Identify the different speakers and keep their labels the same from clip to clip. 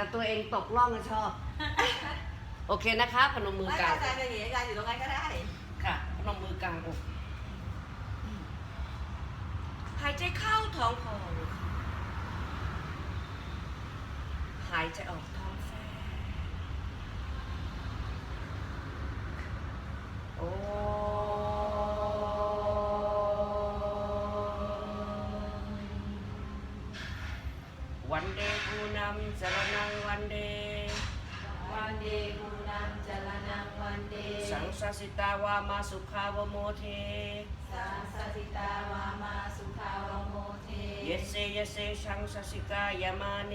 Speaker 1: แต่ตัวเองตกล่องก็ชอบ โอเคนะคะพนมมือ
Speaker 2: ไม่
Speaker 1: กลาง
Speaker 2: อาจารย์จะหนีอาจารย์อยู่ตรงนั้นก็ได้
Speaker 1: ค่ะพนมมือกลางอกหายใจเข้าท้องพอง หายใจออกท้อง นำสรนังวันเด
Speaker 2: วันเดมูนังจรนังวันเด
Speaker 1: สังสสิตาวามาสุขาวโมเท
Speaker 2: สังสสิตาวามาสุขาวโมเท
Speaker 1: เยเสเยเสสังสสิกายามาเน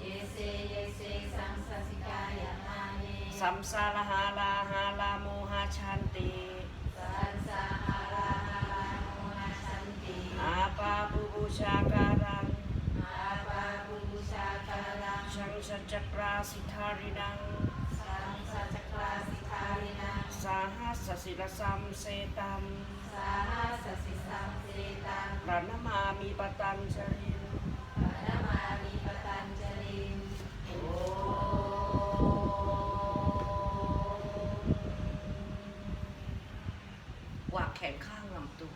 Speaker 2: เยเสเยเสสังสสิกายามาเน
Speaker 1: สัมสารหาลาหาลาโมหาชันติ
Speaker 2: สันสาหาราหาราโมนาชันติ
Speaker 1: อาปาปุบูชาการัง
Speaker 2: อาปาปุ ชาคารัง
Speaker 1: ชังสัจจกราสิทธารินัง
Speaker 2: สังสัจจกราสิทารินัง
Speaker 1: สาหัสสิรสัมเสตัม
Speaker 2: สาหัสสิสัมเสตัง
Speaker 1: ปรณมามีปตัญชริน
Speaker 2: ปะนมามีปตัญจลิน
Speaker 1: โอ้วางแขนข้างลำตัว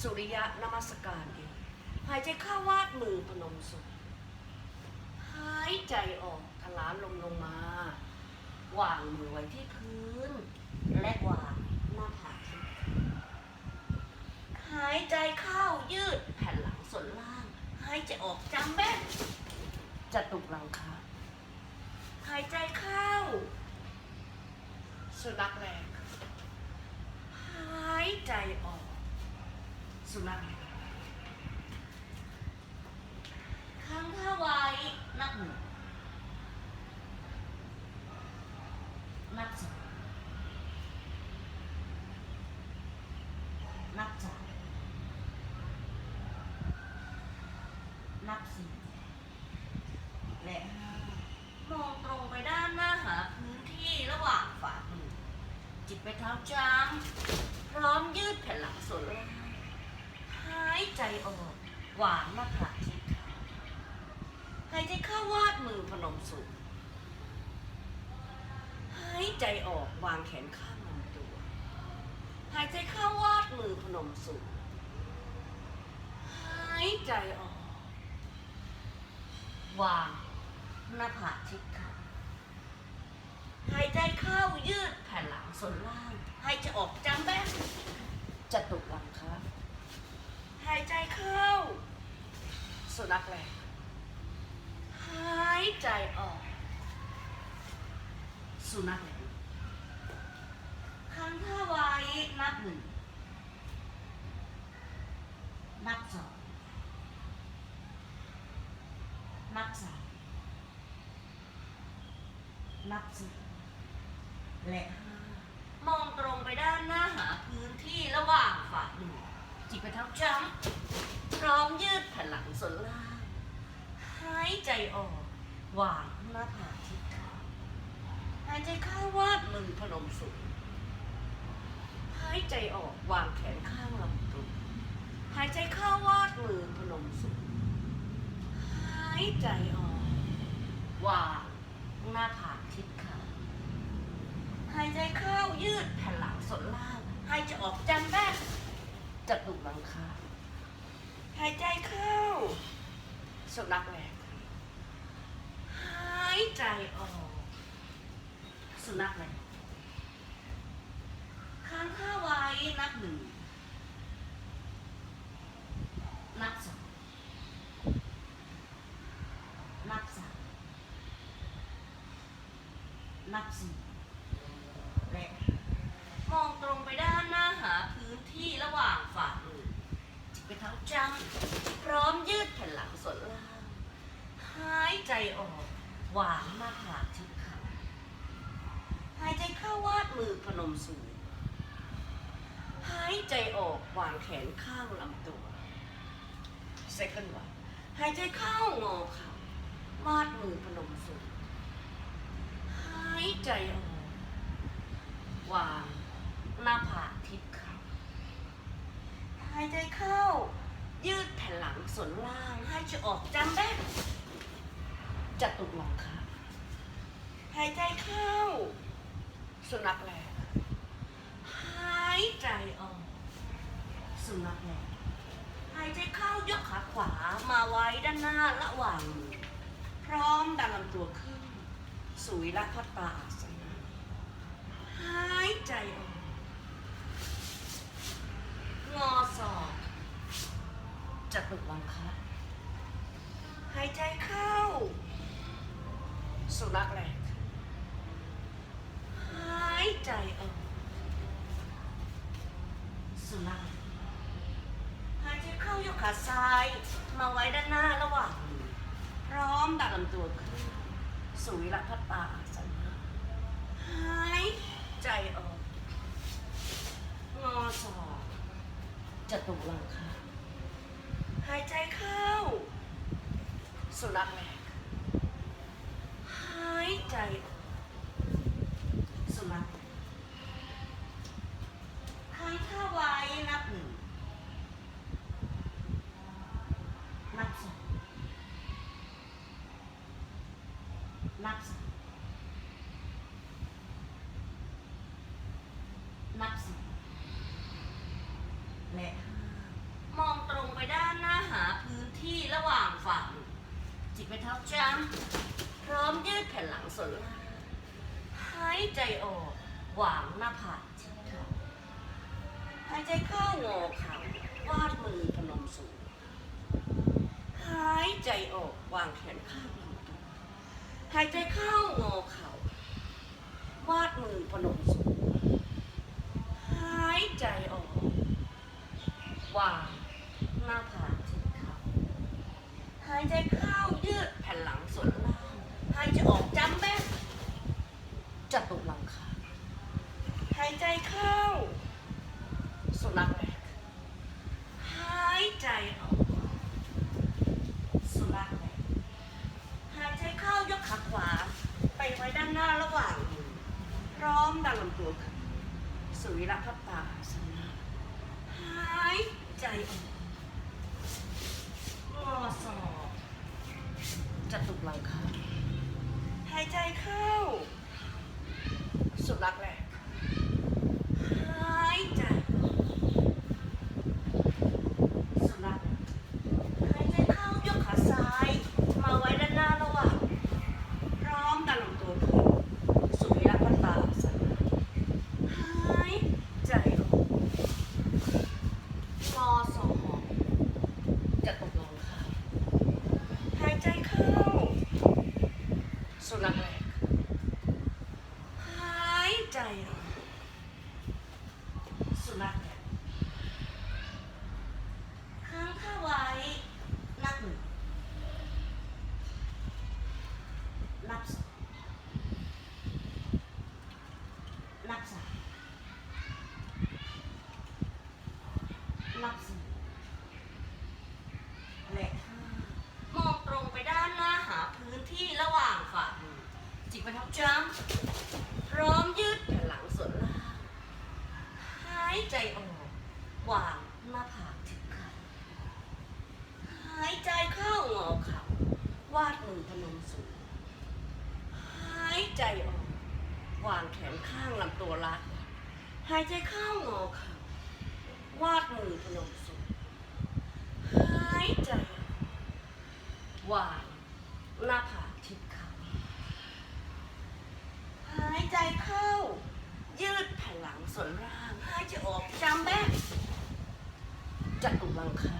Speaker 1: สุริยะนมัสการเองหายใจเข้าวาดมือพนมสุขหายใจออกทลานลมลงมา วางมือไว้ที่พื้น และวางหน้าผากที่หายใจเข้ายืดแผ่นหลังส่วนล่าง หายใจออกจำแม่นจะตุกหลังคาหายใจเข้า สุนัขแรงหายใจออก สุนัขแรงค้างท่าไว้ นับหนึ่งนับสองนับสามนับสี่และห้ามองตรงไปด้านหน้าหาพื้นที่ระหว่างฝ่ามือจิตไปเท้าจ้ำพร้อมยืดแผ่นหลังส่วนล่างหายใจออกหวาน้ากที่ขาหายใจเข้าวาด มือพนมสูงหายใจออกวางแขนข้างลำตัว หายใจเข้าวาดมือพนมสูงหายใจออก วางหน้าผากชิดขาหายใจเข้ายืดแผ่นหลังส่วนล่างหายใจออกจำแบ้จะตุกหลังครับหายใจเข้าสุนัขแรงหายใจออก สุนัขแรงค้างท่าไว้นับหนึ่ง นับสอง นับสามนับสี่และห้ามองตรงไปด้านหน้าหาพื้นที่ระหว่างฝ่ามือจิบไปเท้าจ้ำพร้อมยืดแผ่นหลังส่วนล่าง หายใจออกวางหน้าผากทิศขาหายใจเข้าวาดมือพนมสูงหายใจออกวางแขนข้างลำตัวหายใจเข้าวาดมือพนมสูงหายใจออกวางหน้าผากทิศขาหายใจเข้ายืดแผ่นหลังส่วนล่างหายใจออกจำแบ้จัตุหลังคาหายใจเข้าสุนัขแหลกหายใจออก สุนัขแหลกค้างท่าไว้นับหนึ่ง นับสองนับสามนับสี่และมองตรงไปด้านหน้าหาพื้นที่ระหว่างฝ่ามือจิตไปเท้าจ้ำพร้อมยืดแผ่นหลังส่วนล่าง หายใจออก วางหน้าผากชิดขาหายใจเข้าวาดมือพนมสูงหายใจออกวางแขนข้างลำตัว second one หายใจเข้างอเข่าวาดมือพนมสูงหายใจออกวางหน้าผากทิศเขาหายใจเข้า ยืดแผ่นหลังส่วนล่างหายใจออกจำแบ้ จัตุรังคะหายใจเข้า สุนัขแลหายใจออก สุนัขแลหายใจเข้ายกขาขวามาไว้ด้านหน้าระหว่างมือพร้อมดันลำตัวขึ้น สุวิระพัตตาอาสนะหายใจออก งอศอกจัตุรังคะหายใจเข้า สุนัขแหลกหายใจออกสุนัขหายใจเข้ายกขาซ้าย มาไว้ด้านหน้าระหว่างมือพร้อมดันลำตัวขึ้นสุวิระพัตตาอาสนะหายใจออกงอศอกจตุรังค่ะหายใจเข้า สุนัขแหลกหายใจออกสุนัขค้างท่าไว้นับหนึ่ง นับสอง นับสามนับสี่และห้ามองตรงไปด้านหน้าหาพื้นที่ระหว่างฝ่ามือจิตไปท้าจ้ำพร้อมยืดแผ่นหลังส่วนล่างหายใจออกวางหน้าผากที่เท้าหายใจเข้างอเข่าวาดมือพนมสูงหายใจออกวางแขนข้าง หายใจเข้างอเข่าวาดมือพนมสูงหายใจออกวางหน้าผากที่เข่าหายใจเข้ายืดแผ่นหลังส่วนล่างหายใจออกจำแม่จัตุรังคาหายใจเข้าสุนัขแรกหายใจออก สุนัขแรกหา ยใจเข้ายกขาขวา ไปไว้ด้านหน้าระหว่างพร้อมดันลำตัวขึ้นสุวิระพัตตาสนะหายใจออกงอศอกจตุรังคาหายใจเข้า สุนัขแรกหายออกสุนัขแรกหายใจเข้ายกขาซ้าย มาไว้ด้านหน้าระหว่าง พร้อมดันลำตัวขึ้นสุริยะพัตตาอาสนะหายใจออก งอศอกจะตกลงค่ะ หายใจเข้า สุนัขแรก หายใจออกสุนัขแรกค้างค่าไว้ นับหนึ่ง นับสอง นับสาม นับสี่และห้ามองตรงไปด้านหน้าหาพื้นที่ระหว่างฝ่ามือ จิกไปทับจำพร้อมยืดแผ่นหลังส่วนล่างหายใจออกวางหน้าผากถึงขาหายใจเข้างอเข่าวาดมือพนมสูงหายใจออกวางแขนข้างลำตัวลัดหายใจเข้างอเข่า วาดมือพนมสูงหายใจออกวางหน้าผากทิศเขาหายใจเข้า ยืดแผ่นหลังส่วนล่าง หายใจออกจำแบ๊กจัตุรังคา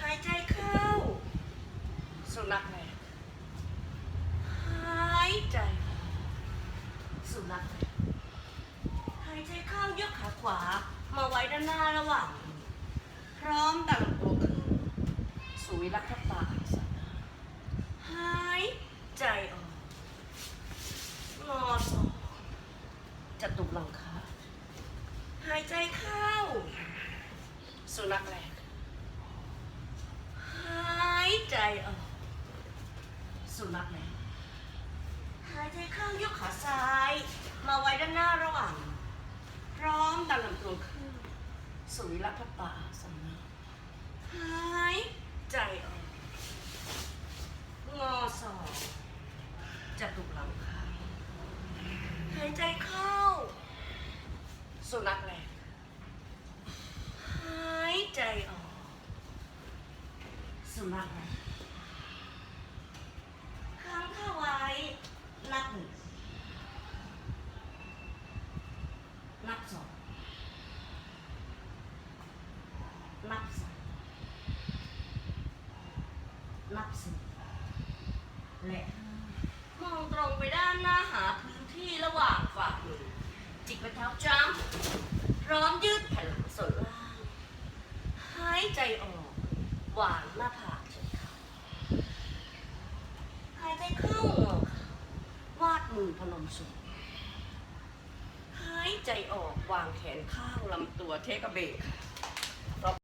Speaker 1: หายใจเข้า สุนัขแรกหายใจออกสุนัขแรก หายใจเข้ายกขาขวา มาไว้ ระว่างพร้อมดันลำตัวขึ้นสุวิรักตาอาสนะหายใจออกงอศอกจตุรังคาหายใจเข้า สุนัขแรกหายใจออกสุนัขแรก หายใจเข้ายกขาซ้าย มาไว้ด้านหน้าระหว่างมือพร้อมดันลำตัวขึ้น สุวิรัตตาอาสนะหายใจออกงอศอกจัตุหลังขาหายใจเข้า สุนัขแรงหายใจออก สุนัขแรงค้างเข้าไว้ นับหนึ่ง นับสอง นับสามนับสี่และห้ามองตรงไป ด้านหน้าหาพื้นที่ระหว่างฝ่ามือจิกไปเท้าจ้ำพร้อมยืดแผ่นหลังส่วนล่างหายใจออกวางหน้าผากเฉยค่ะหายใจเข้างอค่ะวาดมือพนมสูงหายใจออกวางแขนข้างลำตัวเทกะเบกค่ะ